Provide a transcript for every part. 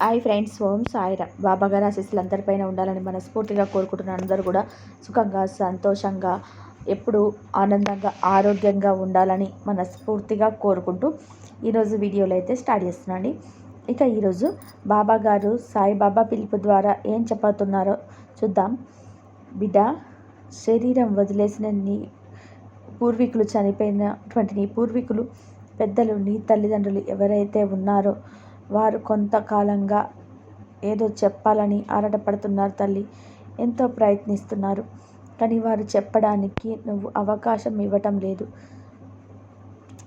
Hi friends ఓం సాయిరా బాబా గారి ఆశీస్సులు అందరిపైన ఉండాలని మనస్ఫూర్తిగా కోరుకుంటున్న అందరూ కూడా సుఖంగా సంతోషంగా ఎప్పుడు ఆనందంగా ఆరోగ్యంగా ఉండాలని మనస్ఫూర్తిగా కోరుకుంటూ ఈరోజు వీడియోలో అయితే స్టార్ట్ చేస్తున్నాండి ఇక ఈరోజు బాబా గారు సాయిబాబా పిలుపు ద్వారా ఏం చెప్పబోతున్నారో చూద్దాం. బిడ్డ శరీరం వదిలేసిన నీ పూర్వీకులు చనిపోయినటువంటి నీ పూర్వీకులు పెద్దలు నీ తల్లిదండ్రులు ఎవరైతే ఉన్నారో వారు కొంతకాలంగా ఏదో చెప్పాలని ఆరాటపడుతున్నారు తల్లి. ఎంతో ప్రయత్నిస్తున్నారు. కానీ వారు చెప్పడానికి నువ్వు అవకాశం ఇవ్వటం లేదు.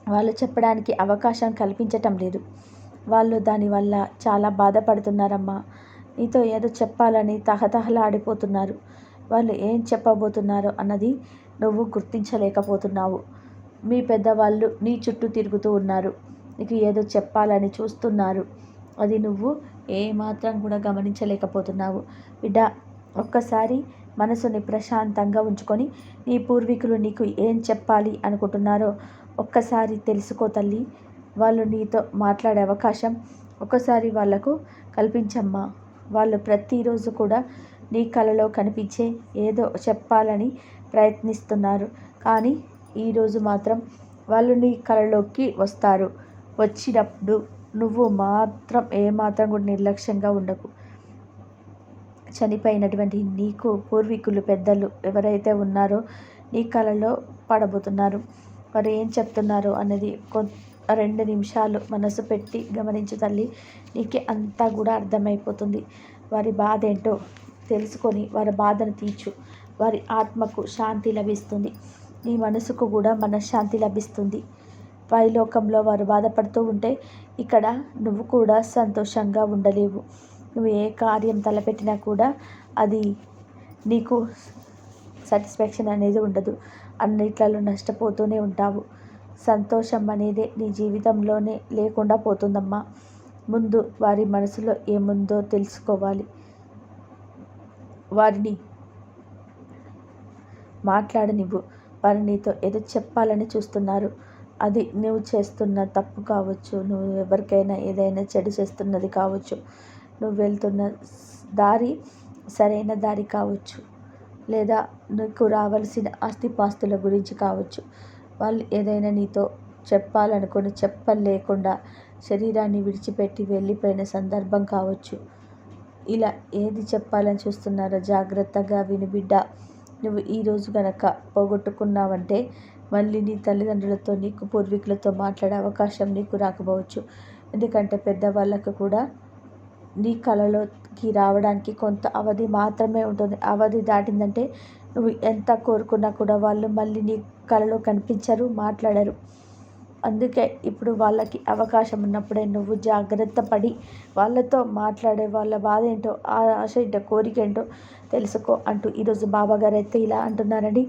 వాళ్ళు చెప్పడానికి అవకాశం కల్పించటం లేదు. వాళ్ళు దానివల్ల చాలా బాధపడుతున్నారమ్మా. నీతో ఏదో చెప్పాలని తహతహలాడిపోతున్నారు. వాళ్ళు ఏం చెప్పబోతున్నారో అన్నది నువ్వు గుర్తించలేకపోతున్నావు. మీ పెద్దవాళ్ళు నీ చుట్టూ తిరుగుతూ ఉన్నారు. నీకు ఏదో చెప్పాలని చూస్తున్నారు. అది నువ్వు ఏమాత్రం కూడా గమనించలేకపోతున్నావు. బిడ్డ ఒక్కసారి మనసుని ప్రశాంతంగా ఉంచుకొని నీ పూర్వీకులు నీకు ఏం చెప్పాలి అనుకుంటున్నారో ఒక్కసారి తెలుసుకో తల్లి. వాళ్ళు నీతో మాట్లాడే అవకాశం ఒకసారి వాళ్ళకు కల్పించమ్మా. వాళ్ళు ప్రతిరోజు కూడా నీ కలలో కనిపించే ఏదో చెప్పాలని ప్రయత్నిస్తున్నారు. కానీ ఈరోజు మాత్రం వాళ్ళు నీ కలలోకి వస్తారు. వచ్చినప్పుడు నువ్వు మాత్రం ఏమాత్రం కూడా నిర్లక్ష్యంగా ఉండకు. చనిపోయినటువంటి నీకు పూర్వీకులు పెద్దలు ఎవరైతే ఉన్నారో నీ కళలో పడబోతున్నారు. వారు ఏం చెప్తున్నారు అనేది కొ రెండు నిమిషాలు మనసు పెట్టి గమనించు తల్లి. నీకే అంతా కూడా అర్థమైపోతుంది. వారి బాధ ఏంటో తెలుసుకొని వారి బాధను తీర్చు. వారి ఆత్మకు శాంతి లభిస్తుంది. నీ మనసుకు కూడా మనశ్శాంతి లభిస్తుంది. పైలోకంలో వారు బాధపడుతూ ఉంటే ఇక్కడ నువ్వు కూడా సంతోషంగా ఉండలేవు. నువ్వు ఏ కార్యం తలపెట్టినా కూడా అది నీకు సాటిస్ఫాక్షన్ అనేది ఉండదు. అన్నిట్లలో నష్టపోతూనే ఉంటావు. సంతోషం అనేది నీ జీవితంలోనే లేకుండా పోతుందమ్మా. ముందు వారి మనసులో ఏముందో తెలుసుకోవాలి. వారిని మాట్లాడనివ్వు. వారు నీతో ఏదో చెప్పాలని చూస్తున్నారు. అది నువ్వు చేస్తున్న తప్పు కావచ్చు నువ్వు ఎవరికైనా ఏదైనా చెడు చేస్తున్నది కావచ్చు నువ్వు వెళ్తున్న దారి సరైన దారి కావచ్చు లేదా నీకు రావాల్సిన ఆస్తిపాస్తుల గురించి కావచ్చు. వాళ్ళు ఏదైనా నీతో చెప్పాలనుకుని చెప్పలేకుండా శరీరాన్ని విడిచిపెట్టి వెళ్ళిపోయిన సందర్భం కావచ్చు. ఇలా ఏది చెప్పాలని చూస్తున్నారో జాగ్రత్తగా విని బిడ్డ. నువ్వు ఈరోజు గనక పోగొట్టుకున్నావంటే మళ్ళీ నీ తల్లిదండ్రులతో నీకు పూర్వీకులతో మాట్లాడే అవకాశం నీకు రాకపోవచ్చు. ఎందుకంటే పెద్దవాళ్ళకు కూడా నీ కళలోకి రావడానికి కొంత అవధి మాత్రమే ఉంటుంది. అవధి దాటిందంటే నువ్వు ఎంత కోరుకున్నా కూడా వాళ్ళు మళ్ళీ నీ కళలో కనిపించరు మాట్లాడరు. అందుకే ఇప్పుడు వాళ్ళకి అవకాశం ఉన్నప్పుడే నువ్వు జాగ్రత్త పడి వాళ్ళతో మాట్లాడే వాళ్ళ బాధ ఏంటో ఆ ఆశ ఏంటో కోరిక ఏంటో తెలుసుకో అంటూ ఈరోజు బాబాగారు అయితే ఇలా అంటున్నారండి.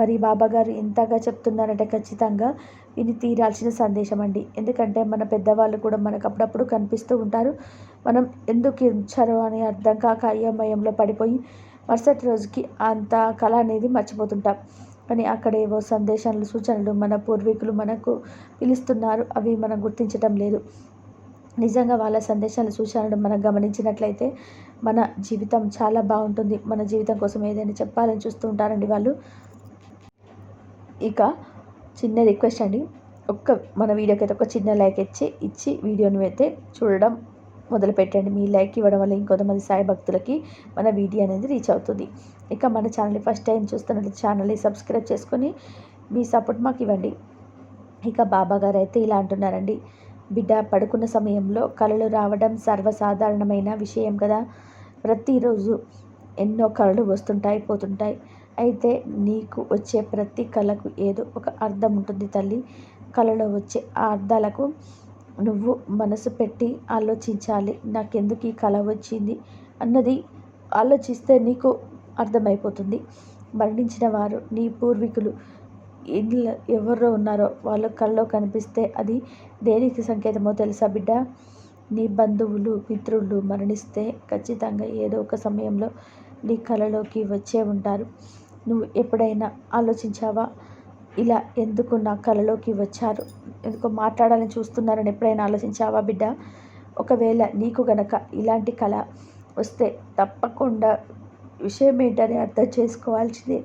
మరి బాబాగారు ఇంతగా చెప్తున్నారంటే ఖచ్చితంగా ఇది తీరాల్సిన సందేశం అండి ఎందుకంటే మన పెద్దవాళ్ళు కూడా మనకు అప్పుడప్పుడు కనిపిస్తూ ఉంటారు. మనం ఎందుకు ఇచ్చారు అని అర్థం కాక అయ్యమయంలో పడిపోయి మరుసటి రోజుకి అంత కళ అనేది మర్చిపోతుంటాం. కానీ అక్కడ ఏవో సందేశాలు సూచనలు మన పూర్వీకులు మనకు పిలుస్తున్నారు. అవి మనం గుర్తించటం లేదు. నిజంగా వాళ్ళ సందేశాలు సూచనలు మనం గమనించినట్లయితే మన జీవితం చాలా బాగుంటుంది. మన జీవితం కోసం ఏదైనా చెప్పాలని చూస్తూ ఉంటారండి వాళ్ళు. ఇక చిన్న రిక్వెస్ట్ అండి. ఒక్క మన వీడియోకి అయితే ఒక చిన్న లైక్ ఇచ్చి ఇచ్చి వీడియోని అయితే చూడడం మొదలుపెట్టండి. మీ లైక్ ఇవ్వడం వల్ల ఇంకొంతమంది సాయి భక్తులకి మన వీడియో అనేది రీచ్ అవుతుంది. ఇక మన ఛానల్ని ఫస్ట్ టైం చూస్తున్నట్టు ఛానల్ని సబ్స్క్రైబ్ చేసుకొని మీ సపోర్ట్ మాకు ఇవ్వండి. ఇక బాబా గారు అయితే ఇలా అంటున్నారండి. బిడ్డ పడుకున్న సమయంలో కళలు రావడం సర్వసాధారణమైన విషయం కదా. ప్రతిరోజు ఎన్నో కళలు వస్తుంటాయి పోతుంటాయి. అయితే నీకు వచ్చే ప్రతి కళకు ఏదో ఒక అర్థం ఉంటుంది తల్లి. కళలో వచ్చే ఆ అర్థాలకు నువ్వు మనసు పెట్టి ఆలోచించాలి. నాకెందుకు ఈ కళ వచ్చింది అన్నది ఆలోచిస్తే నీకు అర్థమైపోతుంది. మరణించిన వారు నీ పూర్వీకులు ఇళ్ళ ఎవరో ఉన్నారో వాళ్ళ కళ్ళలో కనిపిస్తే అది దేనికి సంకేతమో తెలుసా బిడ్డ? నీ బంధువులు మిత్రులు మరణిస్తే ఖచ్చితంగా ఏదో ఒక సమయంలో నీ కళలోకి వచ్చే ఉంటారు. నువ్వు ఎప్పుడైనా ఆలోచించావా? ఇలా ఎందుకు నా కలలోకి వచ్చారు? ఎందుకు మాట్లాడాలని చూస్తున్నారని ఎప్పుడైనా ఆలోచించావా బిడ్డ? ఒకవేళ నీకు గనక ఇలాంటి కళ వస్తే తప్పకుండా విషయం ఏంటని అర్థం చేసుకోవాల్సిందే.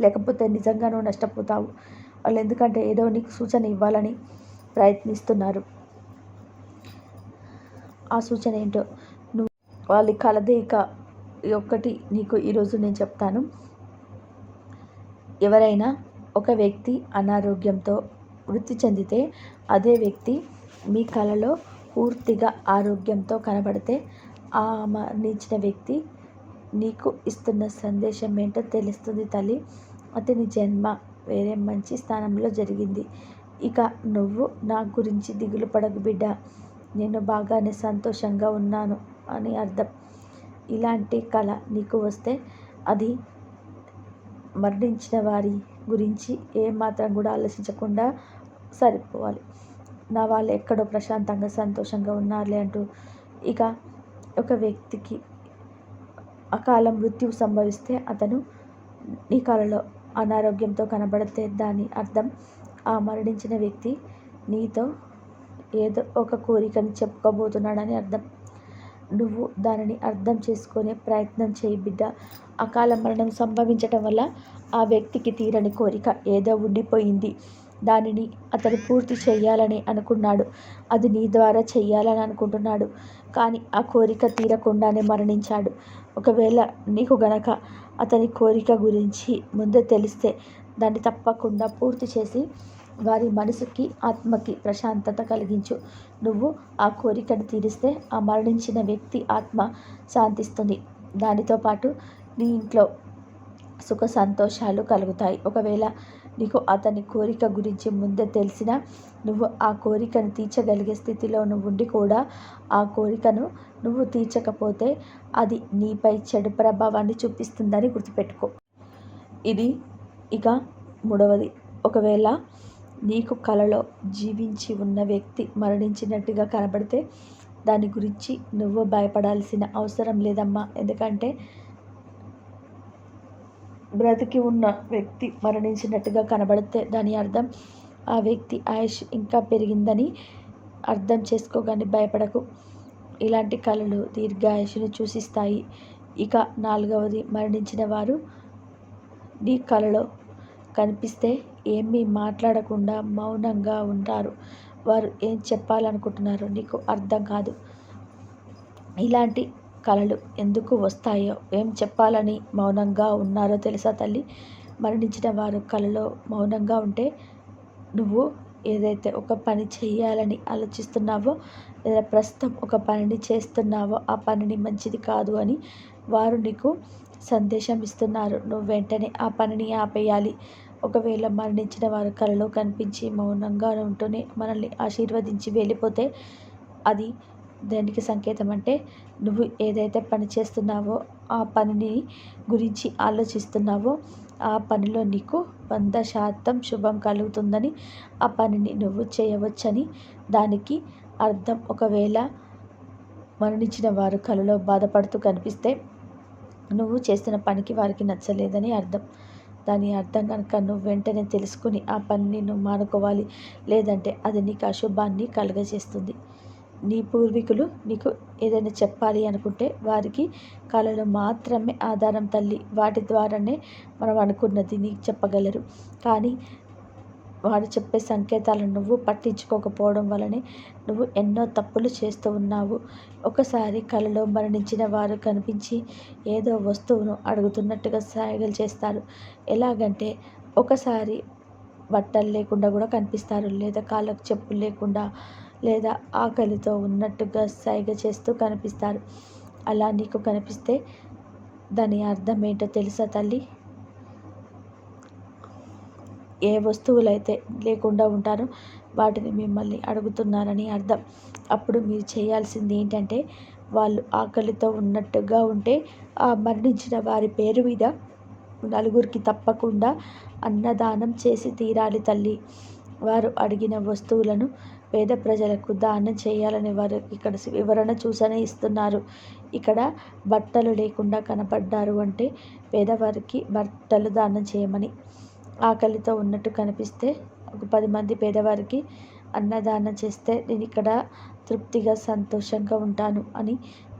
లేకపోతే నిజంగా నువ్వు నష్టపోతావు. వాళ్ళు ఎందుకంటే ఏదో నీకు సూచన ఇవ్వాలని ప్రయత్నిస్తున్నారు. ఆ సూచన ఏంటో నువ్వు వాళ్ళ కలదేక ఒక్కటి నీకు ఈరోజు నేను చెప్తాను. ఎవరైనా ఒక వ్యక్తి అనారోగ్యంతో వృత్తి చెందితే అదే వ్యక్తి మీ కళలో పూర్తిగా ఆరోగ్యంతో కనబడితే ఆ మరణించిన వ్యక్తి నీకు ఇస్తున్న సందేశం ఏంటో తెలుస్తుంది తల్లి. అతని జన్మ వేరే మంచి స్థానంలో జరిగింది. ఇక నువ్వు నా గురించి దిగులు పడకు బిడ్డ. నేను బాగానే సంతోషంగా ఉన్నాను అని అర్థం. ఇలాంటి కళ నీకు వస్తే అది మరణించిన వారి గురించి ఏమాత్రం కూడా ఆలోచించకుండా సరిపోవాలి. నా వాళ్ళు ఎక్కడో ప్రశాంతంగా సంతోషంగా ఉన్నారులే అంటూ ఇక ఒక వ్యక్తికి అకాల మృత్యువు సంభవిస్తే అతను నీ కళలో అనారోగ్యంతో కనబడితే దాని అర్థం ఆ మరణించిన వ్యక్తి నీతో ఏదో ఒక కోరికని చెప్పుకోబోతున్నాడని అర్థం. నువ్వు దానిని అర్థం చేసుకునే ప్రయత్నం చేయి బిడ్డ. అకాల మరణం సంభవించటం వల్ల ఆ వ్యక్తికి తీరని కోరిక ఏదో ఉండిపోయింది. దానిని అతడు పూర్తి చేయాలని అనుకున్నాడు. అది నీ ద్వారా చెయ్యాలని అనుకుంటున్నాడు. కానీ ఆ కోరిక తీరకుండానే మరణించాడు. ఒకవేళ నీకు గనక అతని కోరిక గురించి ముందే తెలిస్తే దాన్ని తప్పకుండా పూర్తి చేసి వారి మనసుకి ఆత్మకి ప్రశాంతత కలిగించు. నువ్వు ఆ కోరికను తీరిస్తే ఆ మరణించిన వ్యక్తి ఆత్మ శాంతిస్తుంది. దానితో పాటు నీ ఇంట్లో సుఖ సంతోషాలు కలుగుతాయి. ఒకవేళ నీకు అతని కోరిక గురించి ముందే తెలిసినా నువ్వు ఆ కోరికను తీర్చగలిగే స్థితిలో నువ్వు ఉండి కూడా ఆ కోరికను నువ్వు తీర్చకపోతే అది నీపై చెడు ప్రభావాన్ని చూపిస్తుందని గుర్తుపెట్టుకో. ఇది ఇక మూడవది. ఒకవేళ నీకు కలలో జీవించి ఉన్న వ్యక్తి మరణించినట్టుగా కనబడితే దాని గురించి నువ్వు భయపడాల్సిన అవసరం లేదమ్మా. ఎందుకంటే బ్రతికి ఉన్న వ్యక్తి మరణించినట్టుగా కనబడితే దాని అర్థం ఆ వ్యక్తి ఆయుష్ ఇంకా పెరిగిందని అర్థం చేసుకోగానే భయపడకు. ఇలాంటి కళలు దీర్ఘాయుషుని సూచిస్తాయి ఇక నాలుగవది మరణించిన వారు నీ కళలో కనిపిస్తే ఏమీ మాట్లాడకుండా మౌనంగా ఉంటారు. వారు ఏం చెప్పాలనుకుంటున్నారో నీకు అర్థం కాదు. ఇలాంటి కళలు ఎందుకు వస్తాయో ఏం చెప్పాలని మౌనంగా ఉన్నారో తెలుసా తల్లి? మరణించిన వారు కళలో మౌనంగా ఉంటే నువ్వు ఏదైతే ఒక పని చేయాలని ఆలోచిస్తున్నావో లేదా ప్రస్తుతం ఒక పనిని చేస్తున్నావో ఆ పనిని మంచిది కాదు అని వారు నీకు సందేశం ఇస్తున్నారు నువ్వు వెంటనే ఆ పనిని ఆపేయాలి. ఒకవేళ మరణించిన వారు కళలో కనిపించి మౌనంగా ఉంటూనే మనల్ని ఆశీర్వదించి వెళ్ళిపోతే అది దేనికి సంకేతం అంటే నువ్వు ఏదైతే పని చేస్తున్నావో ఆ పనిని గురించి ఆలోచిస్తున్నావో ఆ పనిలో నీకు వంద శాతం శుభం కలుగుతుందని ఆ పనిని నువ్వు చేయవచ్చని దానికి అర్థం. ఒకవేళ మరణించిన వారు కలలో బాధపడుతూ కనిపిస్తే నువ్వు చేసిన పనికి వారికి నచ్చలేదని అర్థం. దాని అర్థం కనుక నువ్వు వెంటనే తెలుసుకుని ఆ పనిని నువ్వు మానుకోవాలి. లేదంటే అది నీకు అశుభాన్ని కలుగజేస్తుంది. నీ పూర్వీకులు నీకు ఏదైనా చెప్పాలి అనుకుంటే వారికి కళలు మాత్రమే ఆధారం తల్లి. వాటి ద్వారానే మనం అనుకున్నది నీకు చెప్పగలరు. కానీ వారు చెప్పే సంకేతాలను నువ్వు పట్టించుకోకపోవడం వలనే నువ్వు ఎన్నో తప్పులు చేస్తూ ఉన్నావు. ఒకసారి కళలో మరణించిన వారు కనిపించి ఏదో వస్తువును అడుగుతున్నట్టుగా సాయగలు చేస్తారు. ఎలాగంటే ఒకసారి బట్టలు లేకుండా కూడా కనిపిస్తారు. లేదా కాళ్ళకు చెప్పులు లేకుండా లేదా ఆకలితో ఉన్నట్టుగా సైగ చేస్తూ కనిపిస్తారు. అలా నీకు కనిపిస్తే దాని అర్థం ఏంటో తెలుసా తల్లి? ఏ వస్తువులైతే లేకుండా ఉంటారో వాటిని మిమ్మల్ని అడుగుతున్నారని అర్థం. అప్పుడు మీరు చేయాల్సింది ఏంటంటే వాళ్ళు ఆకలితో ఉన్నట్టుగా ఉంటే ఆ మరణించిన వారి పేరు మీద నలుగురికి తప్పకుండా అన్నదానం చేసి తీరాలి తల్లి. వారు అడిగిన వస్తువులను పేద ప్రజలకు దానం చేయాలని వారు ఇక్కడ వివరణ చూసనే ఇస్తున్నారు. ఇక్కడ బట్టలు లేకుండా కనపడ్డారు అంటే పేదవారికి బట్టలు దానం చేయమని ఆకలితో ఉన్నట్టు కనిపిస్తే ఒక పది మంది పేదవారికి అన్నదానం చేస్తే నేను ఇక్కడ తృప్తిగా సంతోషంగా ఉంటాను అని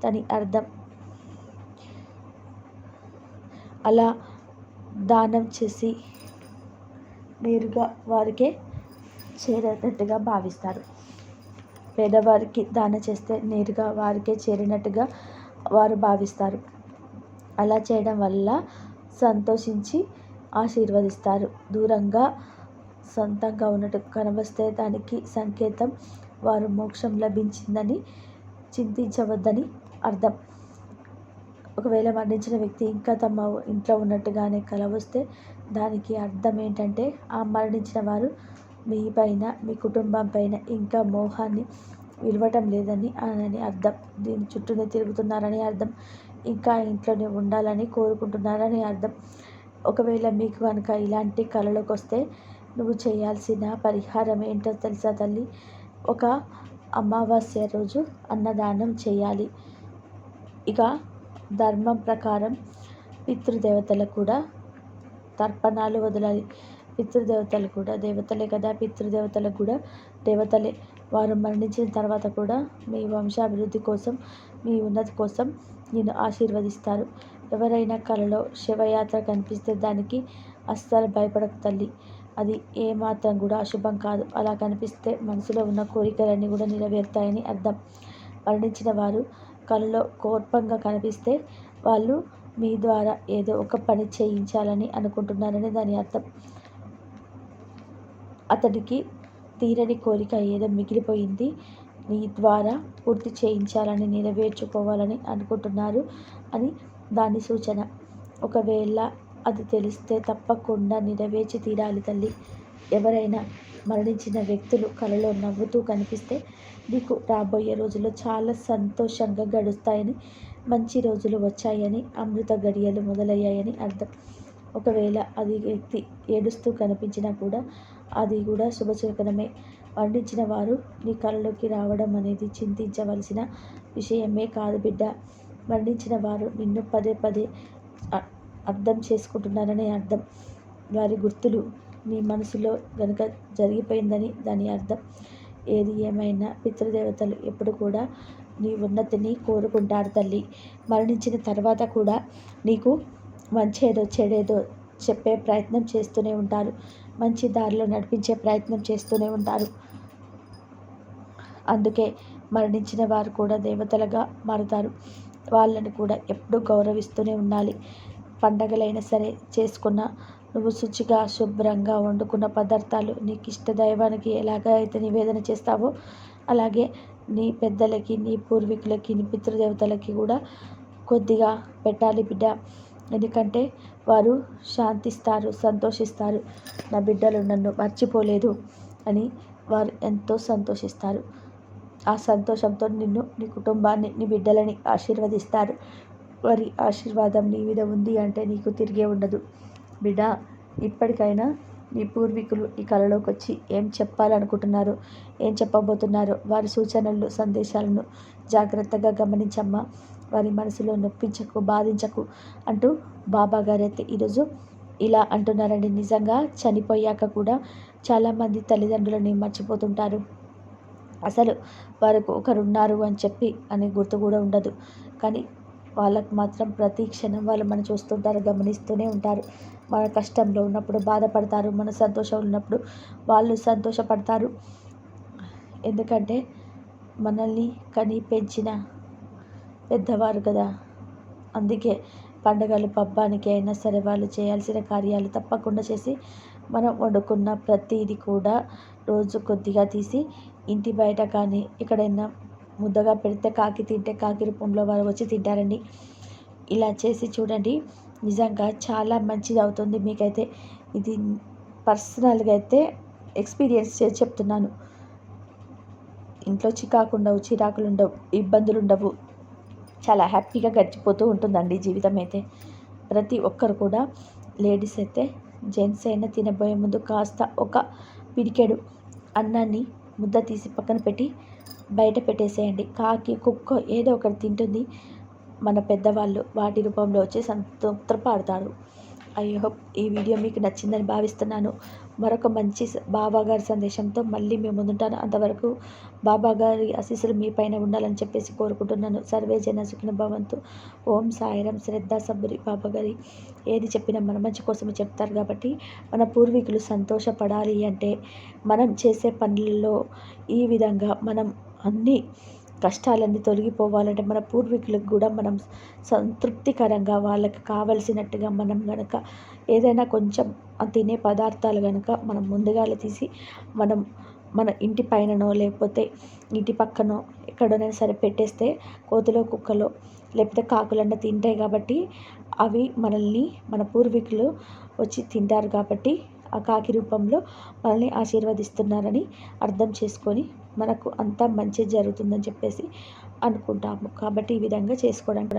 దాని అర్థం. అలా దానం చేసి నేరుగా వారికే చేరేటట్టుగా భావిస్తారు. పేదవారికి దానం చేస్తే నేరుగా వారికే చేరినట్టుగా వారు భావిస్తారు. అలా చేయడం వల్ల సంతోషించి ఆశీర్వదిస్తారు. దూరంగా సొంతంగా ఉన్నట్టు కనబస్తే దానికి సంకేతం. వారు మోక్షం లభించిందని చింతించవద్దని అర్థం. ఒకవేళ మరణించిన వ్యక్తి ఇంకా తమ ఇంట్లో ఉన్నట్టుగానే కల వస్తే దానికి అర్థం ఏంటంటే ఆ మరణించిన వారు మీ పైన మీ కుటుంబం పైన ఇంకా మోహాన్ని విలవటం లేదని అని అర్థం. దీని చుట్టూనే తిరుగుతున్నారని అర్థం. ఇంకా ఇంట్లోనే ఉండాలని కోరుకుంటున్నారని అర్థం. ఒకవేళ మీకు కనుక ఇలాంటి కళలోకి వస్తే నువ్వు చేయాల్సిన పరిహారం ఏంటో తెలుసా తల్లి? ఒక అమావాస్య రోజు అన్నదానం చేయాలి. ఇక ధర్మం ప్రకారం పితృదేవతలకు కూడా తర్పణాలు వదలాలి. పితృదేవతలు కూడా దేవతలే కదా పితృదేవతలకు కూడా దేవతలే. వారు మరణించిన తర్వాత కూడా మీ వంశాభివృద్ధి కోసం మీ ఉన్నతి కోసం నేను ఆశీర్వదిస్తారు. ఎవరైనా కలలో శివయాత్ర కనిపిస్తే దానికి అస్సలు భయపడక తల్లి. అది ఏమాత్రం కూడా అశుభం కాదు. అలా కనిపిస్తే మనసులో ఉన్న కోరికలన్నీ కూడా నెరవేరుతాయని అర్థం. మరణించిన వారు కలలో కోర్పంగా కనిపిస్తే వాళ్ళు మీ ద్వారా ఏదో ఒక పని చేయించాలని అనుకుంటున్నారని దాని అర్థం. అతడికి తీరని కోరిక ఏదో మిగిలిపోయింది. నీ ద్వారా పూర్తి చేయించాలని నెరవేర్చుకోవాలని అనుకుంటున్నారు అని దాని సూచన. ఒకవేళ అది తెలిస్తే తప్పకుండా నెరవేర్చి తీరాలి తల్లి. ఎవరైనా మరణించిన వ్యక్తులు కలలో నవ్వుతూ కనిపిస్తే నీకు రాబోయే రోజుల్లో చాలా సంతోషంగా గడుస్తాయని మంచి రోజులు వచ్చాయని అమృత గడియలు మొదలయ్యాయని అర్థం. ఒకవేళ అది వ్యక్తి ఏడుస్తూ కనిపించినా కూడా అది కూడా శుభసూచనమే మరణించిన వారు నీ కళలోకి రావడం అనేది చింతించవలసిన విషయమే కాదు బిడ్డ. మరణించిన వారు నిన్ను పదే పదే అర్థం చేసుకుంటున్నారని అర్థం. వారి గుర్తులు నీ మనసులో కనుక జరిగిపోయిందని దాని అర్థం. ఏది ఏమైనా పితృదేవతలు ఎప్పుడు కూడా నీ ఉన్నతిని కోరుకుంటారు తల్లి. మరణించిన తర్వాత కూడా నీకు మంచేదో చెడేదో చెప్పే ప్రయత్నం చేస్తూనే ఉంటారు. మంచి దారిలో నడిపించే ప్రయత్నం చేస్తూనే ఉంటారు. అందుకే మరణించిన వారు కూడా దేవతలుగా మారుతారు. వాళ్ళని కూడా ఎప్పుడూ గౌరవిస్తూనే ఉండాలి. పండగలైనా సరే చేసుకున్న నువ్వు శుచిగా శుభ్రంగా వండుకున్న పదార్థాలు నీకు ఇష్ట దైవానికి ఎలాగ అయితే నివేదన చేస్తావో అలాగే నీ పెద్దలకి నీ పూర్వీకులకి నీ పితృదేవతలకి కూడా కొద్దిగా పెట్టాలి బిడ్డ. ఎందుకంటే వారు శాంతిస్తారు సంతోషిస్తారు. నా బిడ్డలు నన్ను మర్చిపోలేదు అని వారు ఎంతో సంతోషిస్తారు. ఆ సంతోషంతో నిన్ను నీ కుటుంబాన్ని నీ బిడ్డలని ఆశీర్వదిస్తారు. వారి ఆశీర్వాదం నీ మీద ఉంది అంటే నీకు తిరిగే ఉండదు. బిడ్డ ఇప్పటికైనా నీ పూర్వీకులు ఈ కళలోకి వచ్చి ఏం చెప్పాలనుకుంటున్నారు? ఏం చెప్పబోతున్నారో? వారి సూచనలు సందేశాలను జాగ్రత్తగా గమనించమ్మా. వారి మనసులో నొప్పించకు బాధించకు అంటూ బాబా గారైతే ఈరోజు ఇలా అంటున్నారండి. నిజంగా చనిపోయాక కూడా చాలామంది తల్లిదండ్రులని మర్చిపోతుంటారు. అసలు వారికి ఒకరున్నారు అని చెప్పి అని గుర్తు కూడా ఉండదు. కానీ వాళ్ళకు మాత్రం ప్రతి క్షణం వాళ్ళు మనం చూస్తుంటారు గమనిస్తూనే ఉంటారు. మన కష్టంలో ఉన్నప్పుడు బాధపడతారు మన సంతోషం ఉన్నప్పుడు వాళ్ళు సంతోషపడతారు. ఎందుకంటే మనల్ని కని పెంచిన పెద్దవారు కదా. అందుకే పండుగలు పబ్బానికి అయినా సరే వాళ్ళు చేయాల్సిన కార్యాలు తప్పకుండా చేసి మనం వండుకున్న ప్రతిదీ కూడా రోజు కొద్దిగా తీసి ఇంటి బయట కానీ ఎక్కడైనా ముద్దగా పెడితే కాకి తింటే కాకి రూపంలో వారు వచ్చి తింటారండి. ఇలా చేసి చూడండి. నిజంగా చాలా మంచిది అవుతుంది. మీకైతే ఇది పర్సనల్గా అయితే ఎక్స్పీరియన్స్ చేసి చెప్తున్నాను. ఇంట్లో చికాకు ఉండవు చిరాకులు ఉండవు ఇబ్బందులు ఉండవు. చాలా హ్యాపీగా గడిచిపోతూ ఉంటుందండి జీవితం అయితే. ప్రతి ఒక్కరు కూడా లేడీస్ అయితే జెంట్స్ అయినా తినబోయే ముందు కాస్త ఒక పిడికెడు అన్నాన్ని ముద్ద తీసి పక్కన పెట్టి బయట పెట్టేసేయండి. కాకి కుక్క ఏదో ఒకటి తింటుంది మన పెద్దవాళ్ళు. వాటి రూపంలో వచ్చి సంతృప్తపడతారు ఐ హోప్ ఈ వీడియో మీకు నచ్చిందని భావిస్తున్నాను. మరొక మంచి బాబాగారి బాబా గారి సందేశంతో మళ్ళీ మేము ముందుంటాను. అంతవరకు బాబా గారి ఆశీస్సులు మీ పైన ఉండాలని చెప్పేసి కోరుకుంటున్నాను. సర్వే జన సుఖిన భవంతు. ఓం సాయిరం శ్రద్ధ సబ్బురి బాబా గారి ఏది చెప్పినా మన మంచి కోసమే చెప్తారు కాబట్టి మన పూర్వీకులు సంతోషపడాలి అంటే మనం చేసే పనులలో ఈ విధంగా మనం అన్నీ కష్టాలన్నీ తొలగిపోవాలంటే మన పూర్వీకులకు కూడా మనం సంతృప్తికరంగా వాళ్ళకి కావలసినట్టుగా మనం గనక ఏదైనా కొంచెం తినే పదార్థాలు కనుక మనం ముందుగాల తీసి మనం మన ఇంటి పైననో లేకపోతే ఇంటి పక్కనో ఎక్కడైనా సరే పెట్టేస్తే కోతులో కుక్కలో లేకపోతే కాకులన్న తింటాయి కాబట్టి అవి మనల్ని మన పూర్వీకులు వచ్చి తింటారు కాబట్టి ఆ కాకి రూపంలో మనల్ని ఆశీర్వదిస్తున్నారని అర్థం చేసుకొని మనకు అంతా మంచి జరుగుతుందని చెప్పేసి అనుకుంటాము. కాబట్టి ఈ విధంగా చేసుకోవడానికి